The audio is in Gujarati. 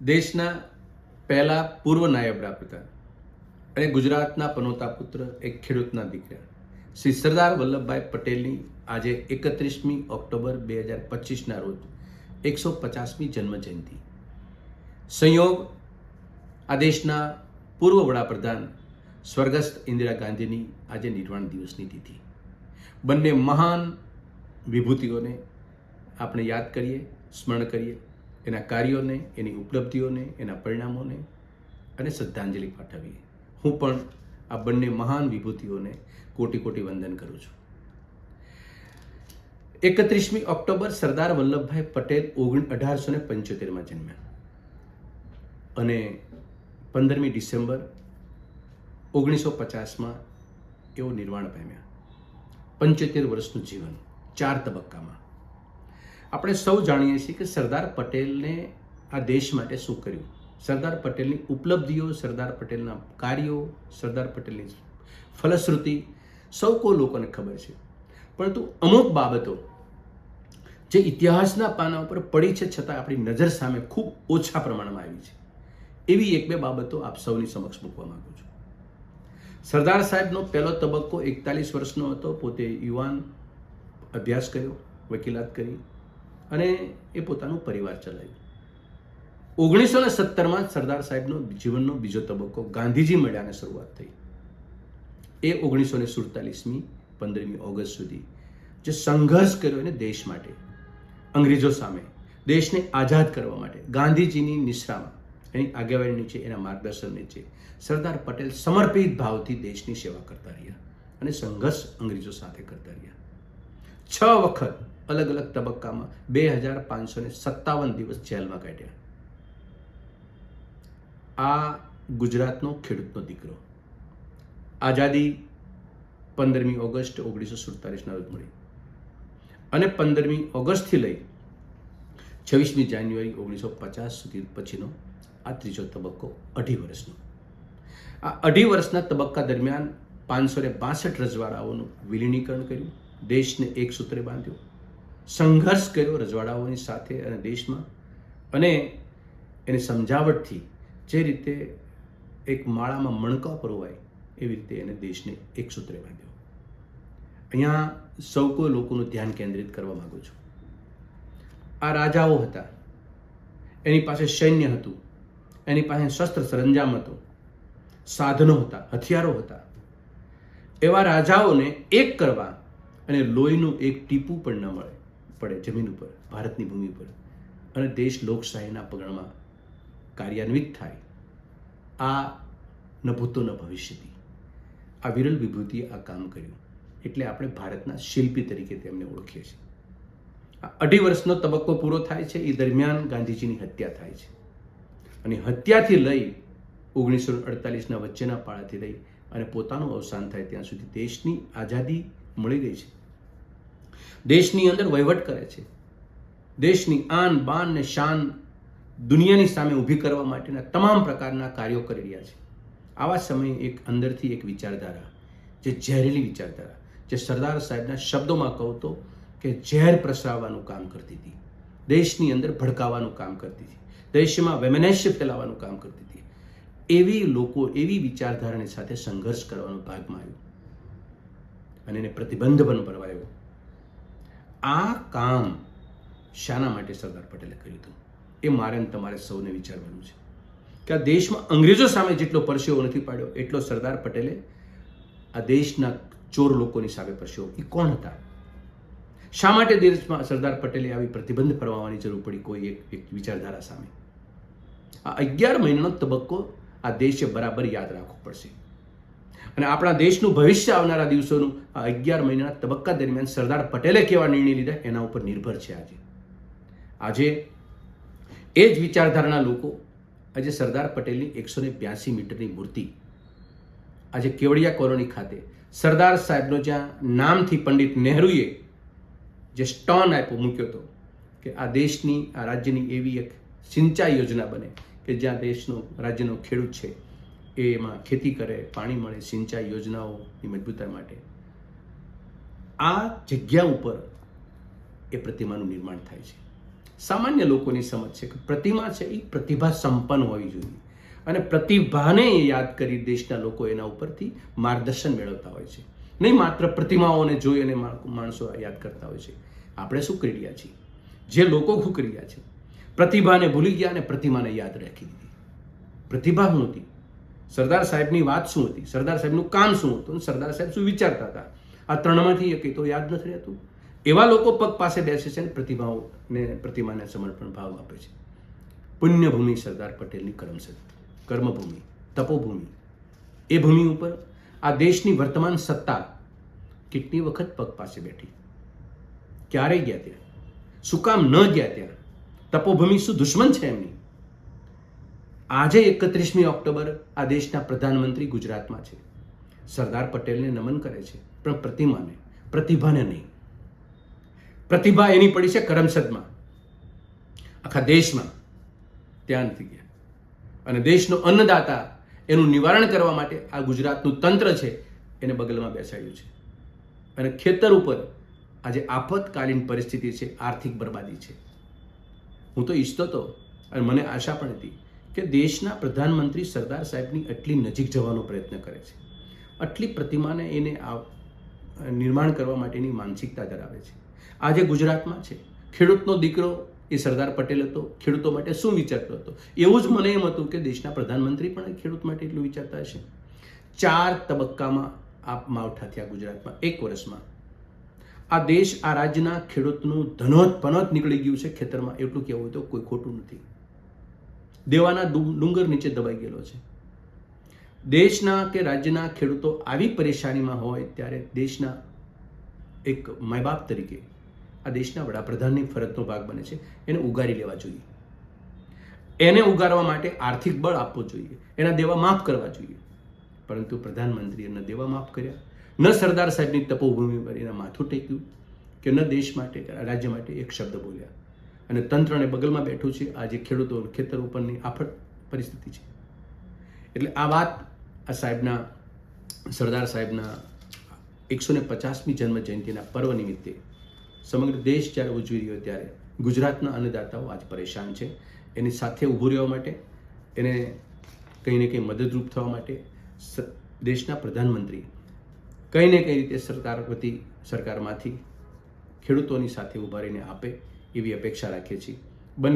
દેશના પહેલા પૂર્વ નાયબ વડાપ્રધાન અને ગુજરાતના પનોતા પુત્ર એક ખેડૂતના દીકરા. શ્રી સરદાર વલ્લભભાઈ પટેલની આજે એકત્રીસમી ઓક્ટોબર બે હજાર પચીસના રોજ એકસો પચાસમી જન્મજયંતિ. સંયોગ આ દેશના પૂર્વ વડાપ્રધાન સ્વર્ગસ્થ ઇન્દિરા ગાંધીની આજે નિર્વાણ દિવસની તિથિ. બંને મહાન વિભૂતિઓને આપણે યાદ કરીએ, સ્મરણ કરીએ એના કાર્યોને, એની ઉપલબ્ધિઓને, એના પરિણામોને અને શ્રદ્ધાંજલિ પાઠવીએ. હું પણ આ બંને મહાન વિભૂતિઓને કોટી કોટી વંદન કરું છું. એકત્રીસમી ઓક્ટોબર સરદાર વલ્લભભાઈ પટેલ ઓગણ અઢારસો ને પંચોતેરમાં જન્મ્યા. અને પંદરમી ડિસેમ્બર ઓગણીસો પચાસમાં એઓ નિર્વાણ પામ્યા. પંચોતેર વર્ષનું જીવન ચાર તબક્કામાં. આપણે સૌ જાણીએ છીએ કે સરદાર પટેલને આ દેશ માટે શું કર્યું? સરદાર પટેલની ઉપલબ્ધિઓ, સરદાર પટેલના કાર્યો, સરદાર પટેલની ફલશ્રુતિ સૌ કોઈ લોકોને ખબર છે. પરંતુ અમુક બાબતો જે ઇતિહાસના પાના ઉપર પડી છે છતાં આપણી નજર સામે ખૂબ ઓછા પ્રમાણમાં આવી છે. એવી એક બે બાબતો આપ સૌની સમક્ષ મૂકવા માંગુ છું. સરદાર સાહેબનો પહેલો તબક્કો એકતાલીસ વર્ષનો હતો. પોતે યુવાન, અભ્યાસ કર્યો, વકીલાત કરી. અને એ પોતાનું પરિવાર ચલાવ્યું. ઓગણીસો ને સત્તરમાં સરદાર સાહેબનો જીવનનો બીજો તબક્કો ગાંધીજી મળ્યાને શરૂઆત થઈ. એ ઓગણીસો ને સુડતાલીસમી પંદરમી ઓગસ્ટ સુધી જે સંઘર્ષ કર્યો એને દેશ માટે, અંગ્રેજો સામે, દેશને આઝાદ કરવા માટે, ગાંધીજીની નિશ્રામાં એની આગેવાની નીચે, એના માર્ગદર્શન નીચે, સરદાર પટેલ સમર્પિત ભાવથી દેશની સેવા કરતા રહ્યા અને સંઘર્ષ અંગ્રેજો સાથે કરતા રહ્યા. છ વખત અલગ અલગ તબક્કામાં બે હજાર પાંચસો ને સત્તાવન દિવસ જેલમાં કાઢ્યા. આ ગુજરાતનો ખેડૂતનો દીકરો. આઝાદી પંદરમી ઓગસ્ટ ઓગણીસો સુડતાલીસના રોજ મળી. અને પંદરમી ઓગસ્ટથી લઈ છવ્વીસમી જાન્યુઆરી ઓગણીસો પચાસ સુધી પછીનો આ ત્રીજો તબક્કો અઢી વર્ષનો. આ અઢી વર્ષના તબક્કા દરમિયાન પાંચસો ને બાસઠ રજવાડાઓનું વિલીનીકરણ કર્યું. દેશને એક સૂત્રે બાંધ્યો. સંઘર્ષ કર્યો રજવાડાઓની સાથે અને દેશમાં. અને એની સમજાવટથી જે રીતે એક માળામાં મણકા પરોવાય, એવી રીતે એને દેશને એક સૂત્રે બાંધ્યો. અહીંયા સૌ કોઈ લોકોનું ધ્યાન કેન્દ્રિત કરવા માંગુ છું. આ રાજાઓ હતા. એની પાસે સૈન્ય હતું. એની પાસે શસ્ત્ર સરંજામ હતું. સાધનો હતા, હથિયારો હતા. એવા રાજાઓને એક કરવા અને લોહીનું એક ટીપું પણ ન મળે, પડે જમીન ઉપર, ભારતની ભૂમિ પર અને દેશ લોકશાહીના પગણમાં કાર્યાન્વિત થાય. આ ન ન ભવિષ્યથી. આ વિરલ વિભૂતિએ આ કામ કર્યું. એટલે આપણે ભારતના શિલ્પી તરીકે તેમને ઓળખીએ છીએ. આ અઢી વર્ષનો તબક્કો પૂરો થાય છે, એ દરમિયાન ગાંધીજીની હત્યા થાય છે. અને હત્યાથી લઈ ઓગણીસો અડતાલીસના વચ્ચેના પાળાથી લઈ અને પોતાનું અવસાન થાય ત્યાં સુધી દેશની આઝાદી મળી ગઈ છે. દેશની અંદર વહીવટ કરે છે. દેશની આન, બાન ને શાન દુનિયાની સામે ઊભી કરવા માટેના તમામ પ્રકારના કાર્યો કરી રહ્યા છે. આવા સમયે એક અંદરથી એક વિચારધારા, જે ઝેરેલી વિચારધારા, જે સરદાર સાહેબના શબ્દોમાં કહું તો કે ઝેર પ્રસરાવવાનું કામ કરતી હતી. દેશની અંદર ભડકાવાનું કામ કરતી હતી. દેશમાં વેમેનેશ્ય ફેલાવવાનું કામ કરતી હતી. એવી લોકો, એવી વિચારધારાની સાથે સંઘર્ષ કરવાનો ભાગમાં આવ્યો. અને એને પ્રતિબંધ પણ ભરવાયો. આ કામ શાના માટે સરદાર પટેલે કર્યું હતું. એ મારે અને તમારે સૌને વિચારવાનું છે કે આ દેશમાં અંગ્રેજો સામે જેટલો પરસેવો નથી પાડ્યો, એટલો સરદાર પટેલે આ દેશના ચોર લોકોની સામે પરસેવો. એ કોણ હતા? શા માટે દેશમાં સરદાર પટેલે આવી પ્રતિબંધ ફરવાની જરૂર પડી કોઈ એક વિચારધારા સામે? આ અગિયાર મહિનાનો તબક્કો આ દેશે બરાબર યાદ રાખવો પડશે. અને આપણા દેશનું ભવિષ્ય આવનારા દિવસોનું આ અગિયાર મહિનાના તબક્કા દરમિયાન સરદાર પટેલે કેવા નિર્ણય લીધા એના ઉપર નિર્ભર છે આજે. આજે એ જ વિચારધારાના લોકો આજે સરદાર પટેલની એકસો ને બ્યાસી મીટરની મૂર્તિ આજે કેવડિયા કોલોની ખાતે સરદાર સાહેબનો જ્યાં નામથી પંડિત નહેરુએ જે સ્ટોન આપ્યો, મૂક્યો હતો કે આ દેશની, આ રાજ્યની એવી એક સિંચાઈ યોજના બને કે જ્યાં દેશનો, રાજ્યનો ખેડૂત છે. એ એમાં ખેતી કરે, પાણી મળે, સિંચાઈ યોજનાઓની મજબૂતાઈ માટે. આ જગ્યા ઉપર એ પ્રતિમાનું નિર્માણ થાય છે. સામાન્ય લોકોની સમજ છે કે પ્રતિમા છે એ પ્રતિભા સંપન્ન હોવી જોઈએ. અને પ્રતિભાને યાદ કરી દેશના લોકો એના ઉપરથી માર્ગદર્શન મેળવતા હોય છે. નહીં માત્ર પ્રતિમાઓને જોઈ અને માણસો યાદ કરતા હોય છે. આપણે શું કરી રહ્યા છીએ. જે લોકો શું કરી રહ્યા છે, પ્રતિભાને ભૂલી ગયા અને પ્રતિમાને યાદ રાખી દીધી. પ્રતિભા હું હતી? સરદાર સાહેબની વાત શું હતી? સરદાર સાહેબનું કામ શું હતું? સરદાર સાહેબ શું વિચારતા હતા? આ ત્રણમાંથી એક તો યાદ નથી રહેતું. એવા લોકો પગ પાસે બેસે છે અને પ્રતિભાઓને પ્રતિમાને સમર્પણ ભાવ આપે છે. પુણ્યભૂમિ સરદાર પટેલની કર્મશક્તિ કર્મભૂમિ, તપોભૂમિ. એ ભૂમિ ઉપર આ દેશની વર્તમાન સત્તા કેટલી વખત પગ પાસે બેઠી? ક્યારે ગયા ત્યાં? શું કામ ન ગયા ત્યાં? તપોભૂમિ શું દુશ્મન છે એમની? આજે એકત્રીસમી ઓક્ટોબર આ દેશના પ્રધાનમંત્રી ગુજરાતમાં છે. સરદાર પટેલને નમન કરે છે, પણ પ્રતિમાને, પ્રતિભાને નહીં. પ્રતિભા એની પડી છે કરમસદમાં. આખા દેશમાં ત્યાં નથી ગયા. અને દેશનો અન્નદાતા એનું નિવારણ કરવા માટે આ ગુજરાતનું તંત્ર છે, એને બગલમાં બેસાડ્યું છે. અને ખેતર ઉપર આજે આફતકાલીન પરિસ્થિતિ છે, આર્થિક બરબાદી છે. હું તો ઈચ્છતો હતો અને મને આશા પણ હતી કે દેશના પ્રધાનમંત્રી સરદાર સાહેબની આટલી નજીક જવાનો પ્રયત્ન કરે છે. આટલી પ્રતિમાને એને નિર્માણ કરવા માટેની માનસિકતા ધરાવે છે. આજે ગુજરાતમાં છે. ખેડૂતનો દીકરો એ સરદાર પટેલ હતો. ખેડૂતો માટે શું વિચારતો હતો? એવું જ મને એમ હતું કે દેશના પ્રધાનમંત્રી પણ ખેડૂત માટે એટલું વિચારતા હશે. ચાર તબક્કામાં આ માવઠા થયા ગુજરાતમાં. એક વર્ષમાં. આ દેશ આ રાજ્યના ખેડૂતનું ધનોત પનોત નીકળી ગયું છે ખેતરમાં. એટલું કહેવું તો કોઈ ખોટું નથી. દેવાના ડુંગર નીચે દબાઈ ગયેલો છે. દેશના કે રાજ્યના ખેડૂતો આવી પરેશાનીમાં હોય ત્યારે દેશના એક માય બાપ તરીકે આ દેશના વડાપ્રધાનની ફરજનો ભાગ બને છે. એને ઉગારી લેવા જોઈએ. એને ઉગારવા માટે આર્થિક બળ આપવું જોઈએ. એના દેવા માફ કરવા જોઈએ. પરંતુ પ્રધાનમંત્રીએ ન દેવા માફ કર્યા. ન સરદાર સાહેબની તપોભૂમિ પર એના માથું ટેક્યું કે ન દેશ માટે, રાજ્ય માટે એક શબ્દ બોલ્યા. અને તંત્રને બગલમાં બેઠું છે. આજે ખેડૂતો ખેતર ઉપરની આફત પરિસ્થિતિ છે. એટલે આ વાત આ સાહેબના, સરદાર સાહેબના એકસો ને પચાસમી જન્મ જયંતિના પર્વ નિમિત્તે સમગ્ર દેશ જ્યારે ઉજવી રહ્યો ત્યારે ગુજરાતના અન્નદાતાઓ આજ પરેશાન છે. એની સાથે ઊભું રહેવા માટે, એને કંઈ ને કંઈ મદદરૂપ થવા માટે દેશના પ્રધાનમંત્રી કંઈ ને કંઈ રીતે સરકાર વતી સરકારમાંથી ખેડૂતોની સાથે ઊભા રહીને આપે એવી અપેક્ષા રાખીએ છીએ. બંને